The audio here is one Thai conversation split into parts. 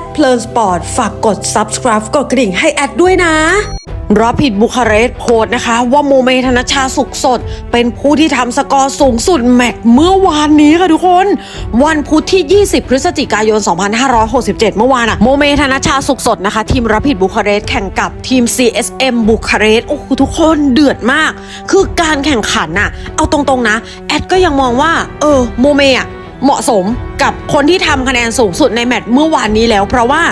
ดเพลินสปอร์ตฝากกด subscribe กดกระดิ่งให้แอดด้วยนะรับผิดบุคาเรสโพสนะคะ ว่าโมเมธนชชาสุขสด เป็นผู้ที่ทำสกอร์สูงสุดแมตช์เมื่อวานนี้ค่ะทุกคน วันพุธที่ 20 พฤศจิกายน 2567 เมื่อวานอะโมเมธนชชาสุขสดนะคะ ทีมรับผิดบุคาเรสแข่งกับทีม CSM บุคาเรสโอ้โหทุกคนเดือดมาก คือการแข่งขันอะเอาตรงๆนะ แอดก็ยังมองว่า เออโมเมอะเหมาะสม กับคนที่ทำคะแนนสูงสุดในแมตช์เมื่อวานนี้แล้ว เพราะว่า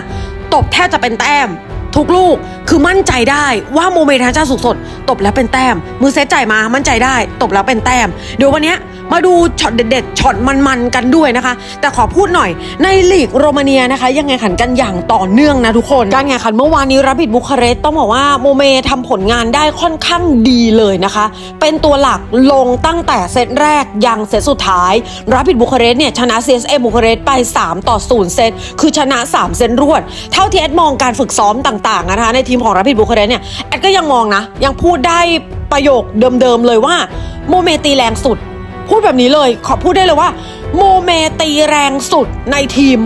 ตบแทบจะเป็นแต้ม ทุกลูกคือมั่นใจได้ว่าโมเมทาชาสุกสด ตบแล้วเป็นแต้ม มือเซตจ่ายมามั่นใจได้ ตบแล้วเป็นแต้ม เดี๋ยววันนี้มาดูช็อตเด็ดๆช็อตมันๆกันด้วยนะคะ แต่ขอพูดหน่อยในลีกโรมาเนียนะคะ ยังไงขันกันอย่างต่อเนื่องนะทุกคนการแข่งขันเมื่อวานนี้รับบิดบุคาเรสต,ต้องบอกว่าโมเมทำผลงานได้ค่อนข้างดีเลยนะคะ เป็นตัวหลักลงตั้งแต่เซตแรกยังเซตสุดท้ายรับบิดบุคาเรสต์เนี่ยชนะ CSM บุคาเรสต์ไป 3 ต่อ 0 เซตคือชนะ 3 เซตรวด เท่าที่แอดมองการฝึกซ้อมต่างๆนะคะในทีมของรับผิดบุคาเรสเนี่ยแอดก็ยังมองนะ ยังพูดได้ประโยคเดิมๆเลยว่าโมเมตีแรงสุด พูดแบบนี้เลย ขอพูดได้เลยว่าโมเมตีแรงสุดในทีม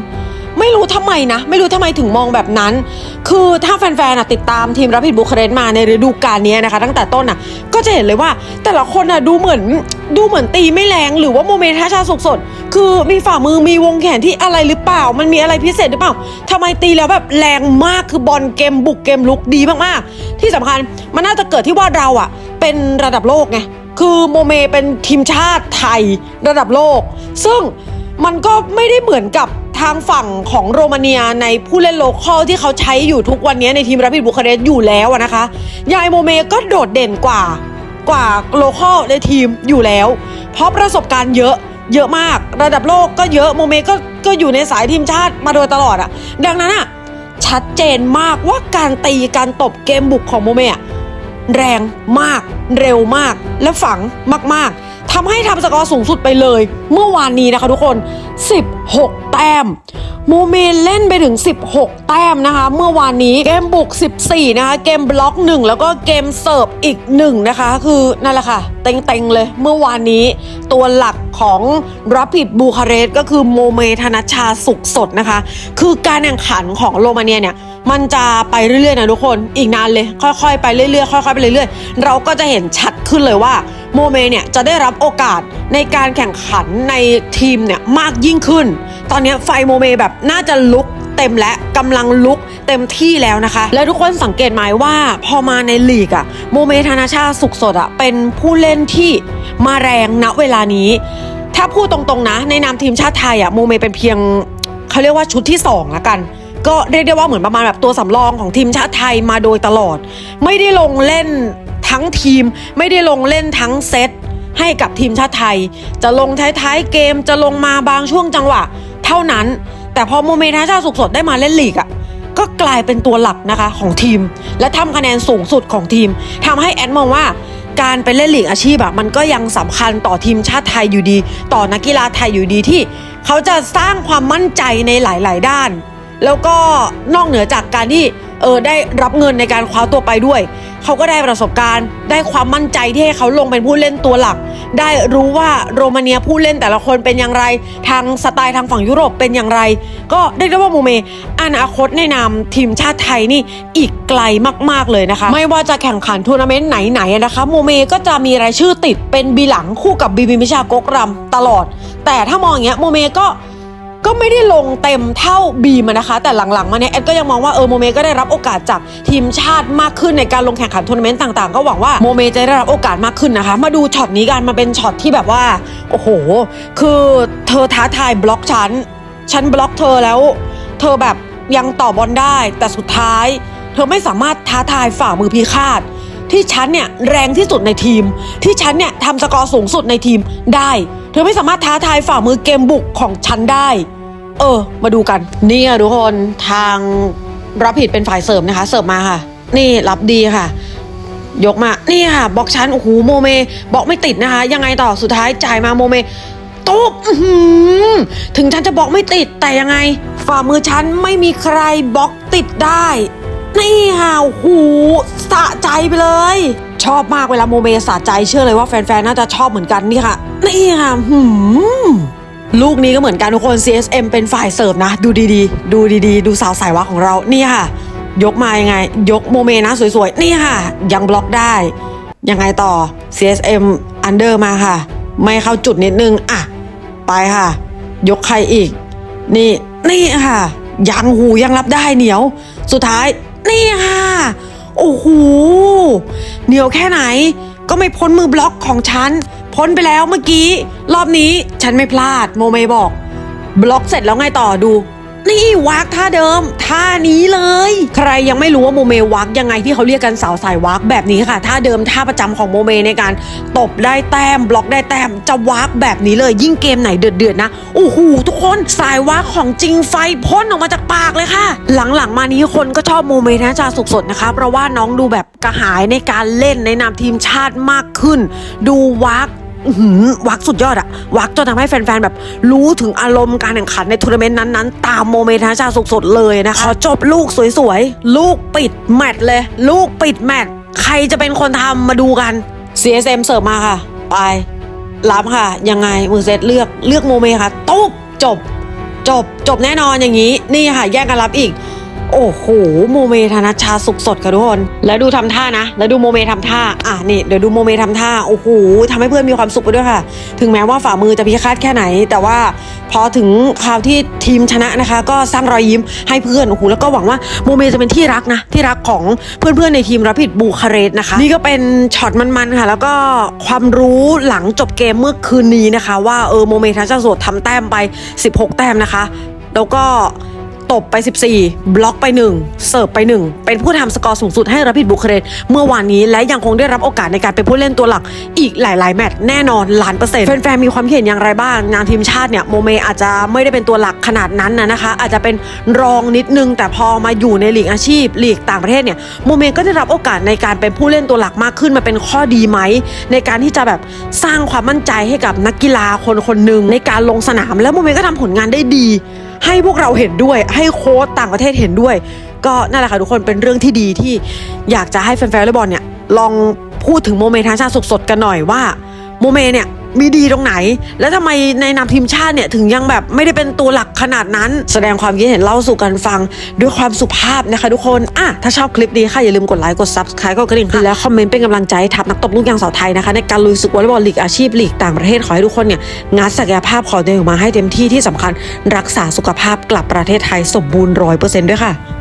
ไม่รู้ทำไมนะ ไม่รู้ทำไมถึงมองแบบนั้น คือถ้าแฟนๆอะติดตามทีมรับผิดบุคเรสต์มาในฤดูกาลนี้นะคะ ตั้งแต่ต้นอะก็จะเห็นเลยว่า แต่ละคนอะดูเหมือนดูเหมือนตีไม่แรงหรือว่าโมเมนต์ท่าชาสุกสด คือมีฝ่ามือมีวงแขนที่อะไรหรือเปล่า มันมีอะไรพิเศษหรือเปล่าทำไมตีแล้วแบบแรงมากคือบอลเกมบุกเกมลุกดีมากๆ ที่สำคัญมันน่าจะเกิดที่ว่าเราอะ เป็นระดับโลกไงคือโมเมเป็นทีมชาติไทยระดับโลก ซึ่งมันก็ไม่ได้เหมือนกับ ทางฝั่งของโรมาเนียในผู้เล่นโลคอลที่เขาใช้อยู่ทุกวันนี้ในทีมรับบิดบุคาเรสต์อยู่แล้วนะคะ ยายโมเมก็โดดเด่นกว่ากว่าโลคอลในทีมอยู่แล้ว เพราะประสบการณ์เยอะเยอะมากระดับโลกก็เยอะโมเมก็ก็อยู่ในสายทีมชาติมาโดยตลอดอะดังนั้นอะชัดเจนมากว่าการตีการตบเกมบุกของโมเมอะแรงมากเร็วมากและฝังมากๆ ทำให้ทำสกอร์สูงสุดไปเลย เมื่อวานนี้นะคะทุกคน 16 แต้มโมเมนเล่นไปถึง 16 แต้มนะคะ เมื่อวานนี้เกมบุก 14 นะคะ เกมบล็อก 1 แล้วก็เกมเสิร์ฟอีก 1 นะคะ คือนั่นแหละค่ะ เต็งๆเลย เมื่อวานนี้ตัวหลักของรับผิดบูคาเรสต์ก็คือโมเมธนชชาสุขสดนะคะ คือการแข่งขันของโรมาเนียเนี่ย มันจะไปเรื่อยๆนะทุกคนอีกนานเลย ค่อยๆไปเรื่อยๆค่อยๆไปเรื่อยๆ เราก็จะเห็นชัดขึ้นเลยว่าโมเมเนี่ยจะได้รับโอกาสในการแข่งขันในทีมเนี่ยมากยิ่งขึ้น ตอนนี้ไฟโมเมแบบน่าจะลุกเต็มและกำลังลุกเต็มที่แล้วนะคะ แล้วทุกคนสังเกตไหมว่าพอมาในลีกอะโมเมธนาชาสุขสดอะเป็นผู้เล่นที่มาแรงณเวลานี้ ถ้าพูดตรงๆนะ ในนามทีมชาติไทยอะโมเมเป็นเพียงเขาเรียกว่าชุดที่สองละกัน ก็เรียกได้ว่าเหมือนประมาณแบบตัวสำรองของทีมชาติไทยมาโดยตลอด ไม่ได้ลงเล่นทั้งทีม ไม่ได้ลงเล่นทั้งเซตให้กับทีมชาติไทย จะลงท้ายๆเกมจะลงมาบางช่วงจังหวะ เท่านั้น แต่พอโมเมทาชาสุกสดได้มาเล่นลีกอะก็กลายเป็นตัวหลักนะคะของทีม และทำคะแนนสูงสุดของทีมทำให้แอดมองว่าการไปเล่นลีกอาชีพอะมันก็ยังสำคัญต่อทีมชาติไทยอยู่ดี ต่อนักกีฬาไทยอยู่ดีที่ เขาจะสร้างความมั่นใจในหลาย ๆ ด้าน แล้วก็นอกเหนือจากการที่เออได้รับเงินในการคว้าตัวไปด้วย เขาก็ได้ประสบการณ์ ได้ความมั่นใจที่ให้เขาลงเป็นผู้เล่นตัวหลัก ได้รู้ว่าโรมาเนียผู้เล่นแต่ละคนเป็นอย่างไร ทางสไตล์ทางฝั่งยุโรปเป็นอย่างไร ก็เรียกได้ว่าโมเมอนาคตในนามทีมชาติไทยนี่อีกไกลมาก ๆเลยนะคะ ไม่ว่าจะแข่งขันทัวร์นาเมนต์ไหนๆนะคะโมเมก็จะมีรายชื่อติดเป็นบีหลังคู่กับบีบีมิชากกรำตลอด แต่ถ้ามองอย่างเงี้ยโมเมก็ ก็ไม่ได้ลงเต็มเท่าบีมอะนะคะ แต่หลังๆมาเนี่ยแอดก็ยังมองว่าเออโมเมก็ได้รับโอกาสจากทีมชาติมากขึ้นในการลงแข่งขันทัวร์นาเมนต์ต่างๆ ก็หวังว่าโมเมจะได้รับโอกาสมากขึ้นนะคะ มาดูช็อตนี้กันมันเป็นช็อตที่แบบว่า โอ้โห คือเธอท้าทายบล็อกฉันฉันบล็อกเธอแล้ว เธอแบบยังต่อบอลได้ แต่สุดท้าย เธอไม่สามารถท้าทายฝ่ามือพิฆาต ที่ฉันเนี่ยแรงที่สุดในทีม ที่ฉันเนี่ยทำสกอร์สูงสุดในทีมได้ เธอไม่สามารถท้าทายฝ่ามือเกมบุกของฉันได้ เออ มาดูกันนี่ค่ะทุกคนทางรับผิดเป็นฝ่ายเสริมนะคะ เสร์ฟมาค่ะ นี่รับดีค่ะ ยกมา นี่ค่ะบล็อกชั้นโอ้โหโมเมบล็อกไม่ติดนะคะ ยังไงต่อสุดท้ายจ่ายมาโมเมตุ๊บถึงฉันจะบล็อกไม่ติดแต่ยังไง ฝ่ามือฉันไม่มีใครบล็อกติดได้ นี่ค่ะโอ้โหสะใจไปเลย ชอบมากเวลาโมเมสะใจเชื่อเลยว่าแฟนๆ น่าจะชอบเหมือนกันนี่ค่ะ นี่ค่ะหืมลูกนี้ก็เหมือนกันทุกคน CSM เป็นฝ่ายเสิร์ฟนะ ดูดีๆ ดูดีๆ ดูสาวสายวะของเรานี่ค่ะ ยกมายังไง ยกโมเมนะสวยๆ นี่ค่ะ ยังบล็อกได้ ยังไงต่อ CSM อันเดอร์มาค่ะ ไม่เข้าจุดนิดนึง อะ ไปค่ะ ยกใครอีก นี่ นี่ค่ะ ยังหูยังรับได้เหนียว สุดท้าย นี่ค่ะ โอ้โหเหนียวแค่ไหน ก็ไม่พ้นมือบล็อกของฉัน พ้นไปแล้วเมื่อกี้ รอบนี้ฉันไม่พลาดโมเมบอก บล็อกเสร็จแล้วไงต่อดู นี่วักท่าเดิมท่านี้เลย ใครยังไม่รู้ว่าโมเมวักยังไงที่เขาเรียกกันสาวสายวักแบบนี้ค่ะท่าเดิมท่าประจำของโมเมในการตบได้แต้มบล็อกได้แต้มจะวักแบบนี้เลย ยิ่งเกมไหนเดือดๆนะโอ้โหทุกคนสายวักของจริงไฟพ่นออกมาจากปากเลยค่ะ หลังๆมานี้คนก็ชอบโมเมนะจาสุกสดนะคะเพราะว่าน้องดูแบบกระหายในการเล่นในนามทีมชาติมากขึ้น ดูวัก วักสุดยอดอะวักจนทำให้แฟนๆ แบบรู้ถึงอารมณ์การแข่งขันในทัวร์นาเมนต์นั้นๆ ตามโมเมนต์ธนชาสดๆเลยนะคะขอจบลูกสวยๆ ลูกปิดแมตช์เลย ลูกปิดแมตช์ใครจะเป็นคนทำมาดูกัน CSM เสิร์ฟมาค่ะ ไปรับค่ะ ยังไงมือเซตเลือกเลือกโมเมค่ะตุ๊บจบ จบจบแน่นอนอย่างนี้ นี่ค่ะ แย่งกันรับอีก โอ้โหโมเมธนัชชาสุกสดค่ะทุกคน แล้วดูทำท่านะ แล้วดูโมเมทำท่า อะนี่เดี๋ยวดูโมเมทำท่า โอ้โหทำให้เพื่อนมีความสุขไปด้วยค่ะ ถึงแม้ว่าฝ่ามือจะพิฆาตแค่ไหน แต่ว่าพอถึงคราวที่ทีมชนะนะคะ ก็สร้างรอยยิ้มให้เพื่อน โอ้โห แล้วก็หวังว่าโมเมจะเป็นที่รักนะ ที่รักของเพื่อนๆในทีมรับผิดบูคาเรสต์นะคะ นี่ก็เป็นช็อตมันๆค่ะ แล้วก็ความรู้หลังจบเกมเมื่อคืนนี้นะคะ ว่าเออโมเมธนชชาสุกทำแต้มไป 16 แต้มนะคะ แล้วก็ ตบไป 14 บล็อกไป 1 เสิร์ฟไป 1 เป็นผู้ทำสกอร์สูงสุดให้รับผิดบุคเรตเมื่อวานนี้และยังคงได้รับโอกาสในการเป็นผู้เล่นตัวหลักอีกหลาย ๆ แมตช์แน่นอนล้านเปอร์เซ็นต์แฟนๆมีความเห็นอย่างไรบ้าง งานทีมชาติเนี่ยโมเมอาจจะไม่ได้เป็นตัวหลักขนาดนั้นนะนะคะ อาจจะเป็นรองนิดนึง แต่พอมาอยู่ในหลีกอาชีพหลีกต่างประเทศเนี่ยโมเมก็ได้รับโอกาสในการเป็นผู้เล่นตัวหลักมากขึ้นมาเป็นข้อดีไหมในการที่จะแบบสร้างความมั่นใจให้กับนักกีฬาคนคนหนึ่งในการลงสนาม แล้วโมเมก็ทำผลงานได้ดี ให้พวกเราเห็นด้วย ให้โค้ชต่างประเทศเห็นด้วย ก็นั่นแหละค่ะทุกคนเป็นเรื่องที่ดีที่อยากจะให้แฟนๆวอลเลย์บอลเนี่ยลองพูดถึงโมเมทางชาติสดๆกันหน่อยว่าโมเมเนี่ย มีดีตรงไหน แล้วทำไมในนามทีมชาติเนี่ยถึงยังแบบไม่ได้เป็นตัวหลักขนาดนั้น แสดงความคิดเห็นเล่าสู่กันฟัง ด้วยความสุภาพนะคะทุกคนอะถ้าชอบคลิปนี้ค่ะอย่าลืมกดไลค์กด subscribe กดกระดิ่งค่ะและคอมเมนต์เป็นกำลังใจให้ทัพนักตบลูกยางสาวไทยนะคะในการลุยศึกวอลเลย์บอลลีกอาชีพลีกต่างประเทศขอให้ทุกคนเนี่ยงัดศักยภาพของตัวเองออกมาให้เต็มที่ที่สำคัญ รักษาสุขภาพกลับประเทศไทยสมบูรณ์ร้อยเปอร์เซ็นต์ด้วยค่ะ